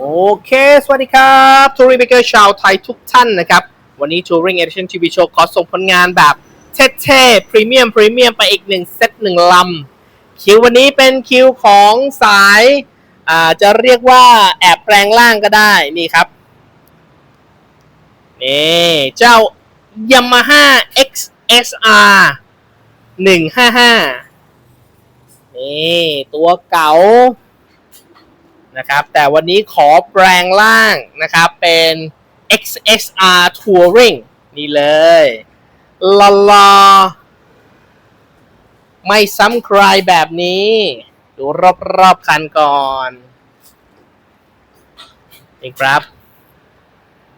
โอเค สวัสดีครับทัวริงเบเกอร์ชาวไทยทุกท่านนะครับ วันนี้ Touring Edition TV Show ขอส่งผลงานแบบเท่ๆพรีเมียมพรีเมียมไปอีกหนึ่งเซตหนึ่งลำ คิววันนี้เป็นคิวของสายอ่าจะเรียกว่าแอบแปลงร่างก็ได้นี่ครับ นี่เจ้า Yamaha XSR 155 นี่ ตัวเก๋า นะครับ แต่วันนี้ขอแปลงร่างนะครับเป็น XSR Touring นี่เลยลอลอไม่ซ้ำใครแบบนี้ ดูรอบๆคันก่อนนี่ครับ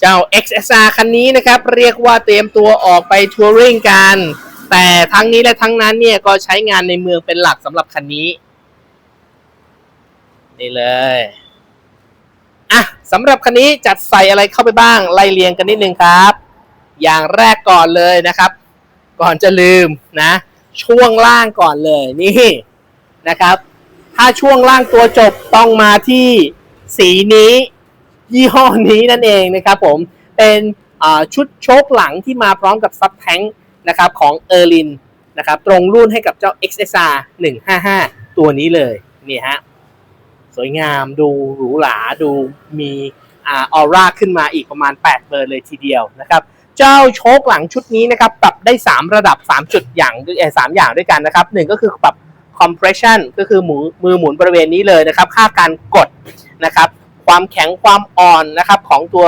เจ้า XSR คันนี้นะครับ เรียกว่าเตรียมตัวออกไปทัวริงกัน แต่ทั้งนี้และทั้งนั้นเนี่ย ก็ใช้งานในเมืองเป็นหลักสำหรับคันนี้ นี่เลยอะสำหรับคันนี้จัดใส่อะไรเข้าไปบ้างไล่เรียงกันนิดนึงครับ อย่างแรกก่อนเลยนะครับ ก่อนจะลืมนะ ช่วงล่างก่อนเลยนี่นะครับ ถ้าช่วงล่างตัวจบต้องมาที่สีนี้ ยี่ห้อนี้นั่นเองนะครับผมเป็นชุดโชคหลังที่มาพร้อมกับซับแทงนะครับของเออร์ลินนะครับตรงรุ่นให้กับเจ้า XSR 155 ตัวนี้เลยนี่ฮะ สวยงามดูหรูหราดูมีออร่าขึ้นมาอีกประมาณ 8 เบอร์เลยทีเดียวนะครับ เจ้าโชคหลังชุดนี้นะครับ ปรับได้ 3 ระดับ 3 จุดอย่างเออสามอย่างด้วยกันนะครับหนึ่งก็คือปรับ compression ก็คือหมูมือหมุนบริเวณนี้เลยนะครับ ค่าการกดนะครับ ความแข็งความอ่อนนะครับของตัว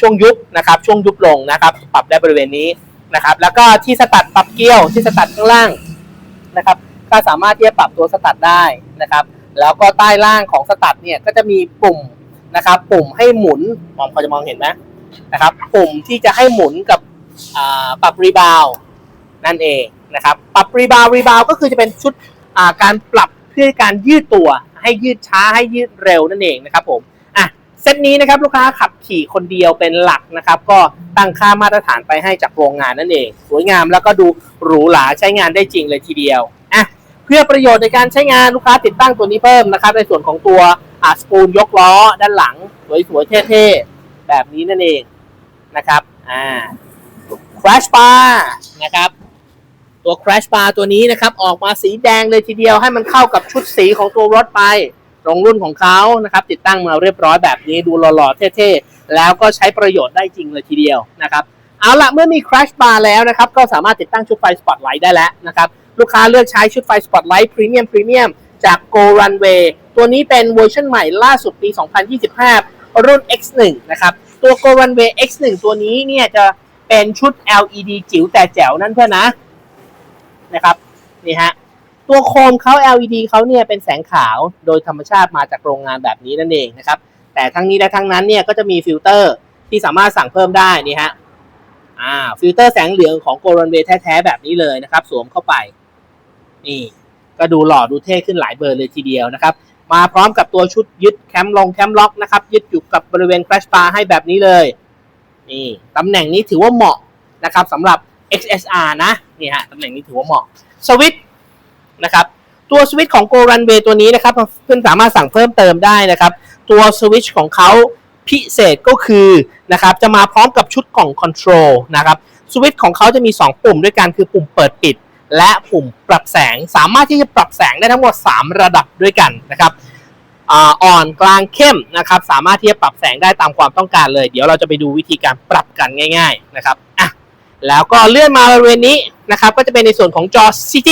ช่วงยุบนะครับช่วงยุบลงนะครับ ปรับได้บริเวณนี้นะครับ แล้วก็ที่สตัดปรับเกี้ยวที่สตัดข้างล่างนะครับ ก็สามารถที่จะปรับตัวสตัดได้นะครับ แล้วก็ใต้ล่างของสตัดเนี่ยก็จะมีปุ่มนะครับปุ่มให้หมุนมองพอจะมองเห็นไหมนะครับปุ่มที่จะให้หมุนกับปรับรีบาวนั่นเองนะครับปรับรีบาวรีบาวก็คือจะเป็นชุดาการปรับเพื่อการยืดตัว ให้ยืดช้าให้ยืดเร็วนั่นเองนะครับผมอะเซตนี้นะครับลูกค้าขับขี่คนเดียวเป็นหลักนะครับ ก็ตั้งค่ามาตรฐานไปให้จากโรงงานนั่นเอง สวยงามแล้วก็ดูหรูหราใช้งานได้จริงเลยทีเดียว เพื่อประโยชน์ในการใช้งานลูกค้าติดตั้งตัวนี้เพิ่มนะครับ ในส่วนของตัวอาสปูลยกล้อด้านหลัง สวยๆเท่ๆ แบบนี้นั่นเองนะครับอ่า crash bar นะครับตัว crash bar ตัวนี้นะครับ ออกมาสีแดงเลยทีเดียวให้มันเข้ากับชุดสีของตัวรถไป ตรงรุ่นของเขานะครับ ติดตั้งมาเรียบร้อยแบบนี้ดูหล่อๆเท่ๆ แล้วก็ใช้ประโยชน์ได้จริงเลยทีเดียวนะครับเอาละเมื่อมี crash bar แล้วนะครับ ก็สามารถติดตั้งชุดไฟ spotlight ได้แล้วนะครับ ลูกค้าเลือกใช้ชุดไฟ Spotlight Premium Premium จาก Go Runway ตัวนี้เป็นเวอร์ชันใหม่ล่าสุดปี 2025 รุ่น X1 นะครับ ตัว Go Runway X1 ตัวนี้เนี่ยจะเป็นชุด LED จิ๋วแต่แจ๋วนั่นเพื่อนนะนะครับนี่ฮะตัวโคมเขา LED เขาเนี่ยเป็นแสงขาวโดยธรรมชาติมาจากโรงงานแบบนี้นั่นเองนะครับ แต่ทั้งนี้และทั้งนั้นเนี่ยก็จะมีฟิลเตอร์ที่สามารถสั่งเพิ่มได้นี่ฮะอ่าฟิลเตอร์แสงเหลืองของ Go Runway แท้ๆแบบนี้เลยนะครับ สวมเข้าไป นี่ก็ดูหล่อดูเท่ขึ้นหลายเบอร์เลยทีเดียวนะครับ มาพร้อมกับตัวชุดยึดแคมป์ลงแคมป์ล็อกนะครับ ยึดอยู่กับบริเวณ crash bar ให้แบบนี้เลย นี่ตำแหน่งนี้ถือว่าเหมาะนะครับสำหรับ XSR นะนี่ฮะตำแหน่งนี้ถือว่าเหมาะสวิตช์นะครับตัวสวิตช์ของ Go Runway ตัวนี้นะครับเพื่อนสามารถสั่งเพิ่มเติมได้นะครับ ตัวสวิตช์ของเขาพิเศษก็คือนะครับจะมาพร้อมกับชุดกล่องคอนโทรลนะครับสวิตช์ของเขาจะมี 2 ปุ่มด้วยกันคือปุ่มเปิดปิด และปุ่มปรับแสงสามารถที่จะปรับแสงได้ทั้งหมด 3 ระดับด้วยกันนะครับอ่าอ่อนกลางเข้มนะครับสามารถที่จะปรับแสงได้ตามความต้องการเลย เดี๋ยวเราจะไปดูวิธีการปรับกันง่าย ๆนะครับอะแล้วก็เลื่อนมาบริเวณนี้นะครับก็จะเป็นในส่วนของจอ CG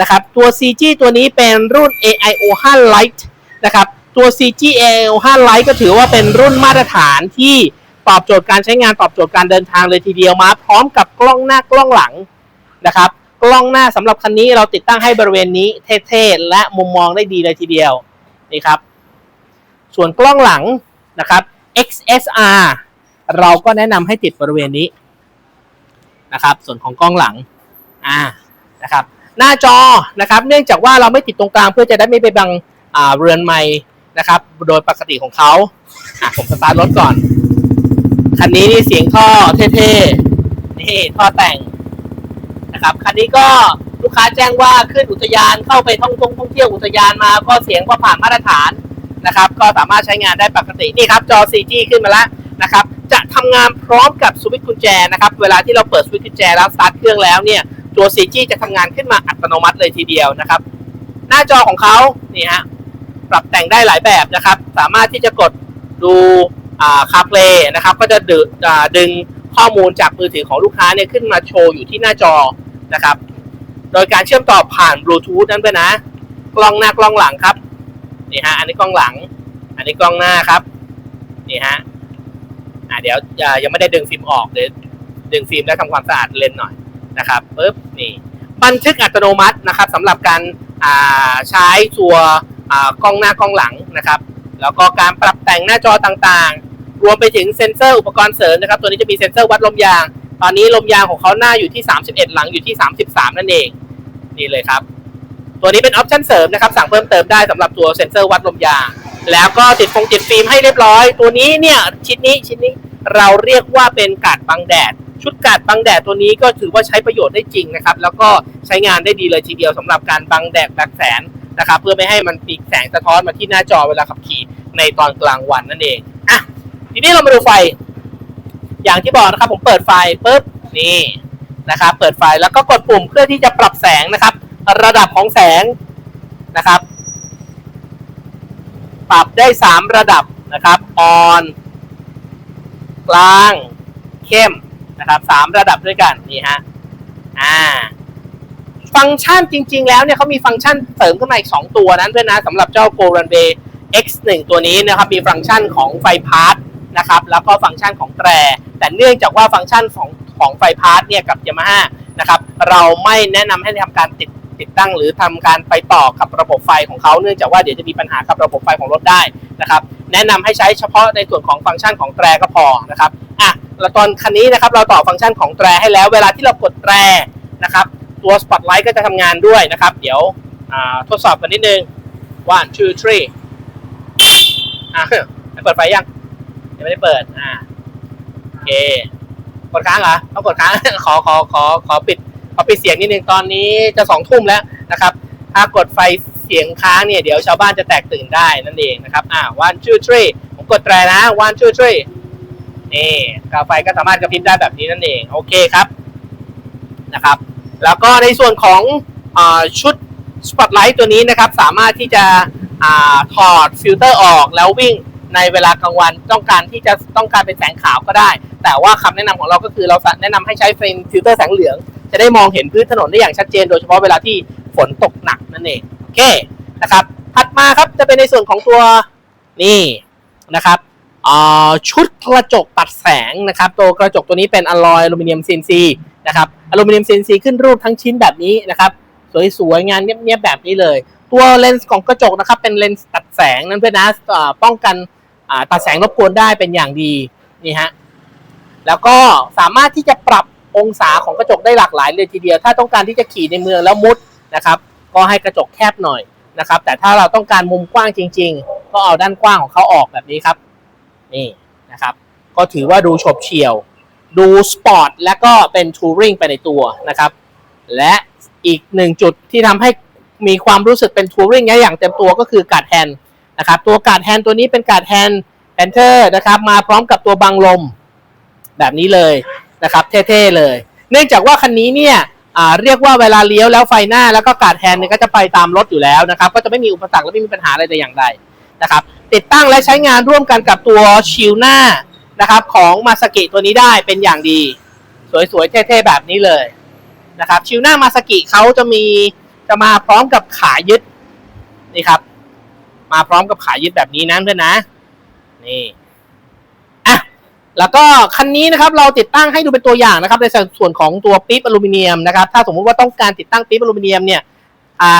นะครับตัว CG ตัวนี้เป็นรุ่น AIO 5 Lite นะครับตัว CG AIO 5 Lite ก็ถือว่าเป็นรุ่นมาตรฐานที่ตอบโจทย์การใช้งานตอบโจทย์การเดินทางเลยทีเดียวมา พร้อมกับกล้องหน้ากล้องหลังนะครับ กล้องหน้าสำหรับคันนี้เราติดตั้งให้บริเวณนี้เท่ๆและมุมมองได้ดีเลยทีเดียวนี่ครับ ส่วนกล้องหลังนะครับ XSR เราก็แนะนำให้ติดบริเวณนี้นะครับ ส่วนของกล้องหลังอ่านะครับ หน้าจอนะครับ เนื่องจากว่าเราไม่ติดตรงกลางเพื่อจะได้ไม่ไปบังอ่าเรือนไม้นะครับ โดยปกติของเขาอะผมสตาร์ทรถก่อน คันนี้นี่เสียงท่อเท่ๆนี่ท่อแต่ง นะครับ คันนี้ก็ลูกค้าแจ้งว่าขึ้นอุทยานเข้าไปท่องท่องท่องเที่ยวอุทยานมาก็เสียงก็ผ่านมาตรฐานนะครับ ก็สามารถใช้งานได้ปกตินี่ครับจอ CG ขึ้นมาแล้วนะครับจะทำงานพร้อมกับสวิตช์กุญแจนะครับเวลาที่เราเปิดสวิตช์กุญแจแล้วสตาร์ทเครื่องแล้วเนี่ยตัว CG จะทำงานขึ้นมาอัตโนมัติเลยทีเดียวนะครับ หน้าจอของเขานี่ฮะปรับแต่งได้หลายแบบนะครับ สามารถที่จะกดดูอ่าคาเพลย์นะครับ ก็จะดึอ่าดึงข้อมูลจากมือถือของลูกค้าเนี่ยขึ้นมาโชว์อยู่ที่หน้าจอ นะครับ โดยการเชื่อมต่อผ่านบลูทูธนั่นด้วยนะ กล้องหน้ากล้องหลังครับ นี่ฮะ อันนี้กล้องหลัง อันนี้กล้องหน้าครับ นี่ฮะอ่าเดี๋ยวยังไม่ได้ดึงฟิล์มออกเดี๋ยวดึงฟิล์มแล้วทำความสะอาดเลนส์หน่อยนะครับปึ๊บนี่บันทึกอัตโนมัตินะครับสำหรับการอ่าใช้ตัวอ่ากล้องหน้ากล้องหลังนะครับ แล้วก็การปรับแต่งหน้าจอต่างๆ รวมไปถึงเซ็นเซอร์อุปกรณ์เสริมนะครับ ตัวนี้จะมีเซ็นเซอร์วัดลมยาง ตอนนี้ลมยางของเขาหน้าอยู่ที่ 31 หลังอยู่ที่ 33 นั่นเอง นี่เลยครับ ตัวนี้เป็นออปชั่นเสริมนะครับ สั่งเพิ่มเติมได้สำหรับตัวเซ็นเซอร์วัดลมยาง แล้วก็ติดฟงติดฟิล์มให้เรียบร้อย ตัวนี้เนี่ยชิ้นนี้ชิ้นนี้เราเรียกว่าเป็นกาดบังแดด ชุดกาดบังแดดตัวนี้ก็ถือว่าใช้ประโยชน์ได้จริงนะครับ แล้วก็ใช้งานได้ดีเลยทีเดียวสำหรับการบังแดดแบกแสนนะครับเพื่อไม่ให้มันปีกแสงสะท้อนมาที่หน้าจอเวลาขับขี่ในตอนกลางวันนั่นเองอะทีนี้เรามาดูไฟ อย่างที่บอกนะครับผมเปิดไฟปุ๊บนี่นะครับเปิดไฟแล้วก็กดปุ่มเพื่อที่จะปรับแสงนะครับ ระดับของแสงนะครับ ปรับได้ 3 ระดับนะครับออนกลางเข้มนะครับสามระดับด้วยกันนี่ฮะอ่าฟังก์ชันจริง ๆ แล้วเนี่ยเขามีฟังก์ชันเสริมขึ้นมาอีก 2 ตัวนั้นด้วยนะสำหรับเจ้า Go Runway X1 ตัวนี้นะครับ มีฟังก์ชันของไฟพาร์ท นะครับแล้วก็ฟังก์ชันของแตร แต่เนื่องจากว่าฟังก์ชันของของไฟพาร์ทเนี่ยกับ Yamaha นะครับเราไม่แนะนำให้ทำการติดติดตั้งหรือทำการไปต่อกับระบบไฟของเขาเนื่องจากว่าเดี๋ยวจะมีปัญหากับระบบไฟของรถได้นะครับแนะนำให้ใช้เฉพาะในส่วนของฟังก์ชันของแตรก็พอนะครับอะแล้วตอนคันนี้นะครับเราต่อฟังก์ชันของแตรให้แล้ว เวลาที่เรากดแตรนะครับตัวสปอตไลท์ก็จะทำงานด้วยนะครับ เดี๋ยวทดสอบกันนิดนึง one two three อะเปิดไฟยัง ยังไม่ได้เปิด อ่าโอเค กดค้างเหรอต้องกดค้าง ขอขอขอขอปิด ขอปิดเสียงนิดนึงตอนนี้จะสองทุ่มแล้วนะครับ ถ้ากดไฟเสียงค้างเนี่ยเดี๋ยวชาวบ้านจะแตกตื่นได้นั่นเองนะครับอ่า one two three ผมกดแตรนะ one two three นี่กาไฟก็สามารถกระพริบได้แบบนี้นั่นเอง โอเคครับนะครับ แล้วก็ในส่วนของอชุดสปอตไลท์ตัวนี้นะครับ สามารถที่จะอถอดฟิลเตอร์ออกแล้ววิ่ง ในเวลากลางวันต้องการที่จะต้องการเป็นแสงขาวก็ได้ แต่ว่าคำแนะนำของเราก็คือเราแนะนำให้ใช้เฟรมฟิลเตอร์แสงเหลือง จะได้มองเห็นพื้นถนนได้อย่างชัดเจน โดยเฉพาะเวลาที่ฝนตกหนักนั่นเองโอเคนะครับถัดมาครับจะเป็นในส่วนของตัวนี่นะครับอ่าชุดกระจกตัดแสงนะครับตัวกระจกตัวนี้เป็นอลลอยอลูมิเนียม CNC นะครับอลูมิเนียม CNC ขึ้นรูปทั้งชิ้นแบบนี้นะครับสวยๆงานเนียบๆแบบนี้เลย ตัวเลนส์ของกระจกนะครับเป็นเลนส์ตัดแสงนั่นเพื่อนะป้องกันตัดแสงรบกวนได้เป็นอย่างดีนี่ฮะแล้วก็สามารถที่จะปรับองศาของกระจกได้หลากหลายเลยทีเดียว ถ้าต้องการที่จะขี่ในเมืองแล้วมุดนะครับ ก็ให้กระจกแคบหน่อยนะครับ แต่ถ้าเราต้องการมุมกว้างจริง ๆ ก็เอาด้านกว้างของเขาออกแบบนี้ครับ นี่นะครับ ก็ถือว่าดูฉบเฉี่ยว ดูสปอร์ตและก็เป็นทัวริงไปในตัวนะครับ และอีกหนึ่งจุดที่ทำให้ มีความรู้สึกเป็นทัวริงอย่างเต็มตัวก็คือการ์ดแฮนนะครับตัวการ์ดแฮนตัวนี้เป็นการ์ดแฮนแอนเทอร์นะครับมาพร้อมกับตัวบังลมแบบนี้เลยนะครับเท่ๆเลย เนื่องจากว่าคันนี้เนี่ยเรียกว่าเวลาเลี้ยวแล้วไฟหน้าแล้วก็การ์ดแฮนเนี่ยก็จะไปตามรถอยู่แล้วนะครับก็จะไม่มีอุปสรรคและไม่มีปัญหาอะไรแต่อย่างใดนะครับติดตั้งและใช้งานร่วมกันกับตัวชิลหน้านะครับของมาสกิตัวนี้ได้เป็นอย่างดี สวยๆเท่ๆแบบนี้เลยนะครับชิลหน้ามาสกิเขาจะมี จะมาพร้อมกับขายึดนี่ครับ มาพร้อมกับขายึดแบบนี้นะเพื่อนนะนี่อะแล้วก็คันนี้นะครับ เราติดตั้งให้ดูเป็นตัวอย่างนะครับ ในส่วนของตัวปี๊บอลูมิเนียมนะครับ ถ้าสมมุติว่าต้องการติดตั้งปี๊บอลูมิเนียมเนี่ย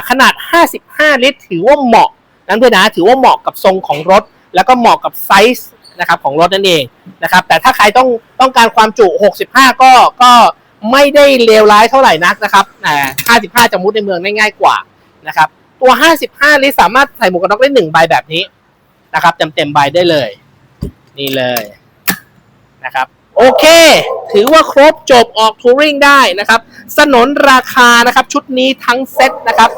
ขนาด 55 ลิตร ถือว่าเหมาะนั้นเพื่อนนะถือว่าเหมาะกับทรงของรถ แล้วก็เหมาะกับไซส์นะครับของรถนั่นเองนะครับ แต่ถ้าใครต้องต้องการความจุ 65 ก็ก็ ไม่ได้เลวร้ายเท่าไหร่นักนะครับอ่55 จะมุดในเมืองได้ง่ายกว่านะครับ ตัว 55ลิตรสามารถใส่หมวกกันน็อกได้หนึ่งใบแบบนี้นะครับเต็มเต็มๆใบได้เลย นี่เลยนะครับ โอเค ถือว่าครบจบออกทัวริงได้นะครับ สนนราคานะครับชุดนี้ทั้งเซ็ตนะครับ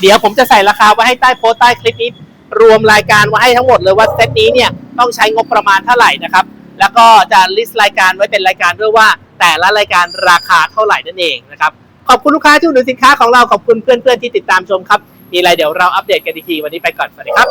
เดี๋ยวผมจะใส่ราคาไว้ให้ใต้โพสใต้คลิปนี้ รวมรายการไว้ให้ทั้งหมดเลยว่าเซตนี้เนี่ยต้องใช้งบประมาณเท่าไหร่นะครับ แล้วก็จะลิสต์รายการไว้เป็นรายการด้วยว่า แต่ละรายการราคาเท่าไหร่นั่นเองนะครับ ขอบคุณลูกค้าที่อุดหนุนสินค้าของเรา ขอบคุณเพื่อนๆที่ติดตามชมครับ มีอะไรเดี๋ยวเราอัปเดตกันอีกที วันนี้ไปก่อน สวัสดีครับ